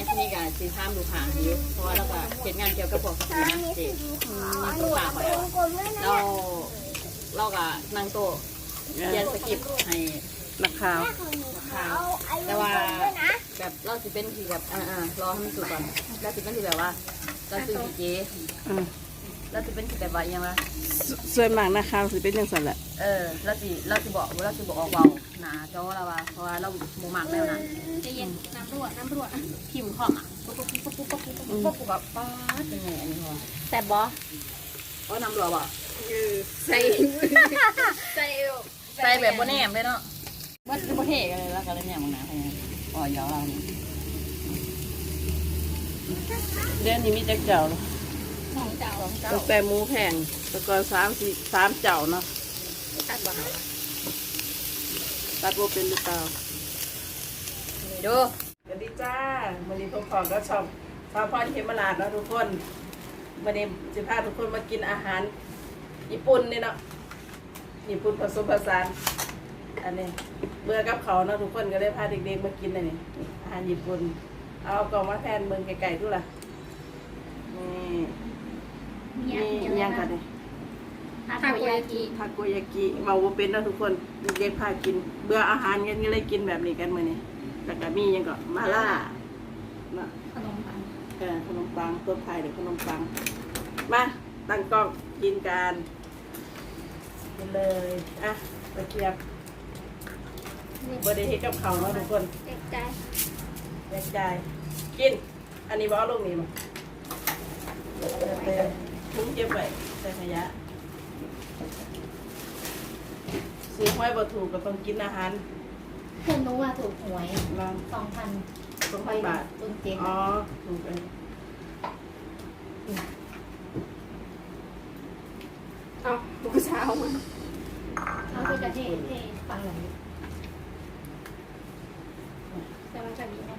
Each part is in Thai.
อันที่นี่ก็สิถามลูกค้าอยู่เพราะว่าเราก็เฮ็ดงานเกี่ยวกับพวกสกินนะเจ๊ลูกค้าเขาแล้วเราเราก็นั่งโต๊ะเรียนสคริปต์ให้นักข่าวข่าวแต่ว่าแบบเราสิเป็นที่แบบอ่าๆรอให้มันสุกก่อนเราสิเป็นที่แบบว่าเราซื้อที่เจ๊ เราสิเป็นที่แบบว่าอิหยังวะสส่วนมากนักข่าวสิเป็นจังซั่นแหละเออเราสิเราสิบอกเราสิบอกออกเบาหนาจอเราว่าเพราะว่าเราโมมักแล้วนะใจเย็นน้ำรวดน้ำรวดพิมพ์ของอะปุ๊บปุ๊บปุ๊บปุ๊บปุ๊บปุ๊บปุ๊บปุ๊บปุ๊บแบบป้าดเป็นไงอันนี้พอแต่บอเพราะน้ำรัวบ่ใส่ใส่ใส่แบบโบแนมเลยเนาะมันคือโบเทกันเลยแล้วก็เลยเนี่ยมึงนะอ๋อยาวเรานี่เดือนนี้มีจักเจ้าเนาะสองเจ้า ตั้งแต่หมูแพงแต่ก่อน3 4 3เจ้าเนาะตัดบ่ตัดบ่เป็นหรือเปล่านี่ดูสวัสดีจ้าวันนี้พวกของก็ชอบชาวพรเขมราชเนาะทุกคนวันนี้จะพาทุกคนมากินอาหาร ญี่ปุ่นนี่เนาะญี่ปุ่นผสมผสานอันนี้เบื่อกับเขาวเนาะทุกคนก็เลยพาเด็กๆมากินอันนี้อาหารญี่ปุ่น เอากล่องมาแทนเมืองไก่ๆดูล่ะ นี่มีนี่ยังกันเลยทาโกยากิทาโกยากิเมาบ่เป็นเนาะทุกคนเด็กๆพากิน เบื่ออาหารกันก็เลยกินแบบนี้กันมื้อนี้แล้วก็มีหยังก็มาล่าเนาะขนมปังเออขนมปังต้นไทยหรือขนมปัง มาตั้งกล้องกินกันกินเลยอะตะเกียบบไดเฮ็ดกับเขาวเนาะทุกคนเด็กใจแยกใจายกิน อันนี้บเอาลงนี่มาเต็ม ทุ่งเก็บไว้ใส่ขยะซื้อห้อยบ่ถูกก็ต้องกินอาหารเพื่อนรู้ว่าถูกหวยลองสองพันสองพันบาทตุนเจ็ดอ๋อถูกเลยเอาลูกเช้ามาเอาไปกระเทศเทฟังหลังแต่มันจะมีนะ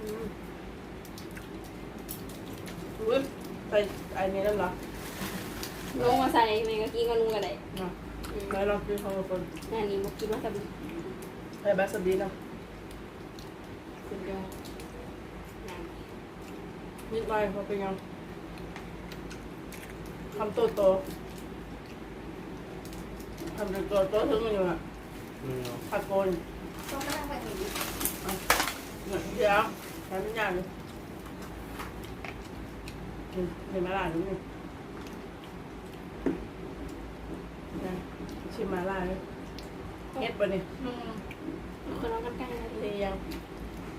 อืมอุ๊ยใส่ ไอ้นี้แล้วเหรอลงมาใส่แมงกะกี้ก็ลุงกันเลยเนาะไม่ลองกินของคนนั่นนี่มากินว่าจะมีไอ้แบบสบีเนาะสุดยอดนิดหน่อยเพราะเป็นยังคำโตโตคำโตโตโตถึงมันอยู่อะผัดโกนต้องมานั่งแบบนี้เนี่ยเดี๋ยวใช้ไม่ยากเลยนี่ เห็นมาล่าดูนี่นะชิมมาล่าเลยเฮ็ดปะเนี่ยอืมคนเรากันกันเลยเรียัง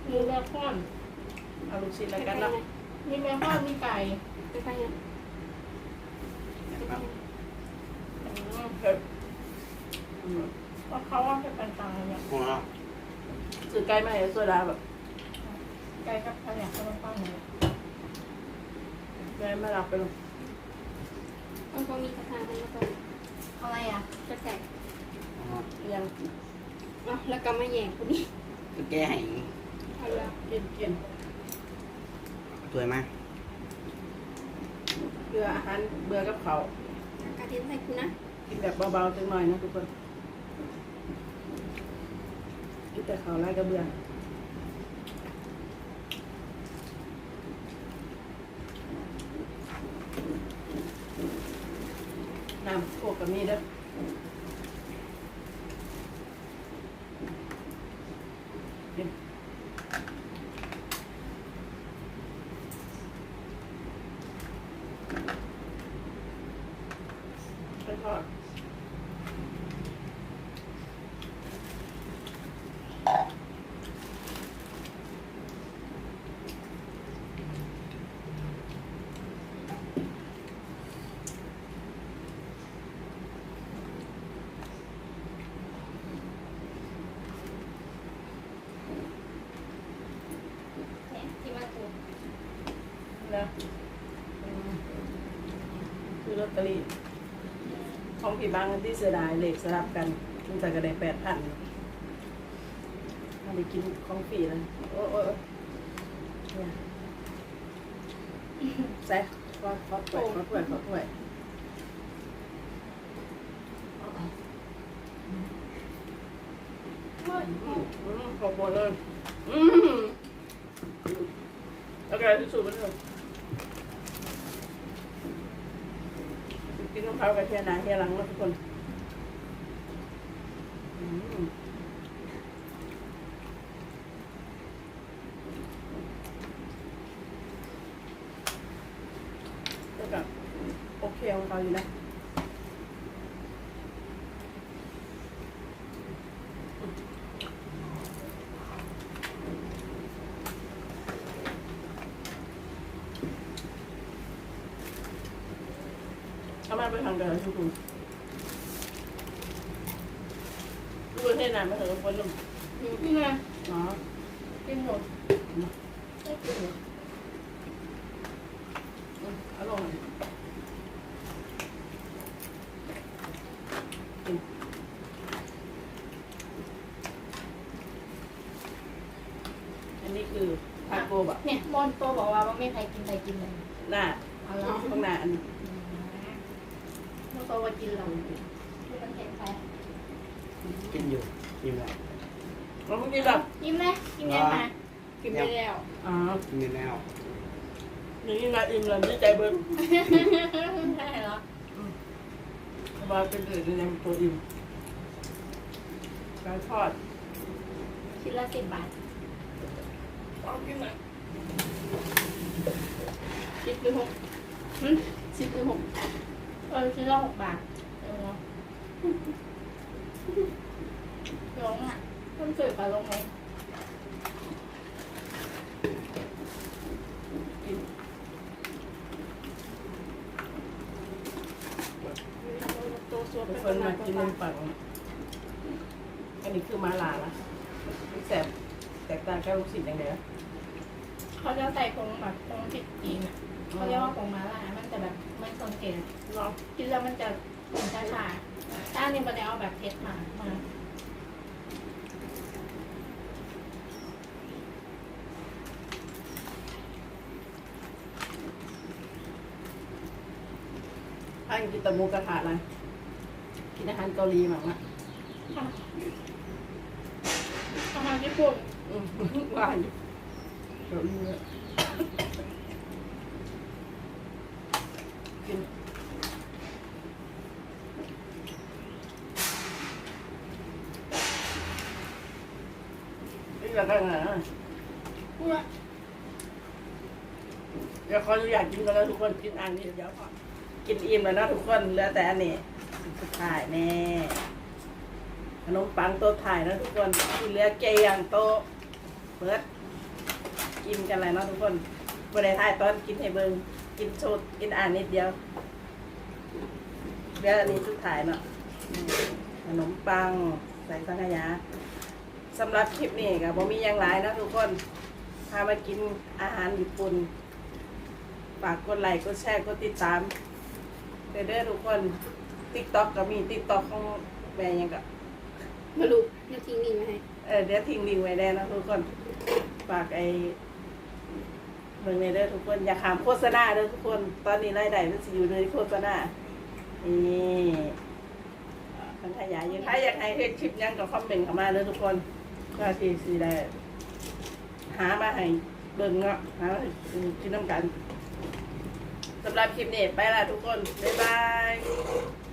มีแม่ข้อนเอาลูกชิ้นแล้วกันเนาะมีแม่ข้อนมีไก่ไปไปเนี่ยอืมเผ็ดอืมเพราะเขาว่าเป็นต่างๆเนี่ยซื้อไก่มาให้โซดาแบบไก่กับขยะขนมปังเนี่ย ไก่มาหลับไปลงต้องก็มีกระทะมันแล้วก็อะไรอะจะแตกยังอะแล้วก็มาแย่งคนนี้แกให้เอาละกินกินสวยไหมเบื่ออาหารเบื่อกับเขาวกระเทียมใส่คุณนะกินแบบเบาๆจังหน่อยนะทุกคนกินแต่เขาวไล่กระเบื่อ น้ำโคกกับมีเด้อกินไปทอด แถมที่มาถูก นะอืมคือลอตเตอรี่ของผีบางที่เสียดายเหลขสลับกันมันจะกระไดแปดพันมาไปกินของฟรีเลยโอ้โอ้โอ้เนี่ยใส่ขอขอถ้วยขอถ้วยขอถ้วยอืมอืมขอบคุณเลยอืมแล้วก็ที่สุดมันเลย กินน้ำเขากับเทียนาเทียหลังแล้วทุกคนแล้วก็โอเคของเขาอยู่นะามาไปทางเดินทุกคนดูประเทศไหนมาเถอะคนลงนี่ไงเนาะกินหมดไม่กินหมดอืมเอาลงหน่อยกินอันนี้คือทาโกบะเนี่ยมอนโตบอกว่าว่าไม่ใครกินใครกินเลยหน้าเอาละข้างหน้าอันนี้ มอนโตว่ากินเราคือมันเห็นใครกินอยู่กินแล้วเราเมื่อกี้แบบกินไหมกินยังไงกินไปแล้วอ๋อกินแล้วอย่างนี้มาอิ่มแล้วดีใจเบิ้ลใช่เหรอมาเป็นอื่นในตัวอิ่มการทอดชิ้นละสิบบาทเอากินหน่อยสิบหรือหกหึสิบหรือหก เออชิ้นละหกบาทเออเนาะลงอะเพิ่มสื่อกับลงไหมตัวสวดทุเป็กนคนมากินนมปังอันนี้คือมาลาละแสบแตกต่างกับลูกศิษย์อย่างเดียวเขาจะใส่ผงแบบผงผิดจีนอะเขาเรียกว่าผงมาล่า มันจะแบบมันสังเกตเนาะกินแล้วมันจะเหมือนชาชาถ้าอันนี้มันจะเอาแบบเผ็ดมามาถ้ากินแตะมูกระทะนะกินอาหารเกาหลีมั้งอะอาหารญี่ปุ่นอืมว่าอยู่เกาหลีอะกิ นนี่ละกันนะพูดว่าเดี๋ยวขออนุญาตกินกันแล้วทุกคนกินอันนี้เดี๋ยวก่อนกินอิ่มแล้วนะทุกคนเหลือแต่อันนี้สุดท้ายแน่ขนมปังโต๊ะถ่ายนะทุกคนที่เหลือเกยงโต๊ะเปิดกินกันเลยเนาะทุกคนบริถ่ายตอนกินให้เบิง กินโชดกินอ่านนิดเดียวเหลืออันนี้สุดท้ายเนาะอืมขนมปังใส่สังขยาสำหรับคลิปนี้ก็บ่มีอย่างไรนะทุกคนพามากินอาหารญี่ปุ่นฝากกดไลค์กดแชร์กดติดตามเด้อเด้อทุกคนติ๊กต็อกก็มีติ๊กต็อกของแม่ยังก็มาลูกเดี๋ยวทิ้งนี่มาให้เออเดี๋ยวทิ้งลิงก์ไว้ได้นะทุกคนฝากไอ้ เมืองในเด้อทุกคนอย่าขามโฆษณาเด้อทุกคน ตอนนี้รายได้มันสิอยู่ในโฆษณานี่ทังขยายยู่ถ้าอยากให้เฮ็ดคลิปยังก็คอมเมนต์เข้ามาเด้อทุกคนก็สิสิได้หามาให้เบิ่งเนาะหากินน้ำกันสำหรับคลิปนี้ไปละทุกคน บ๊ายบาย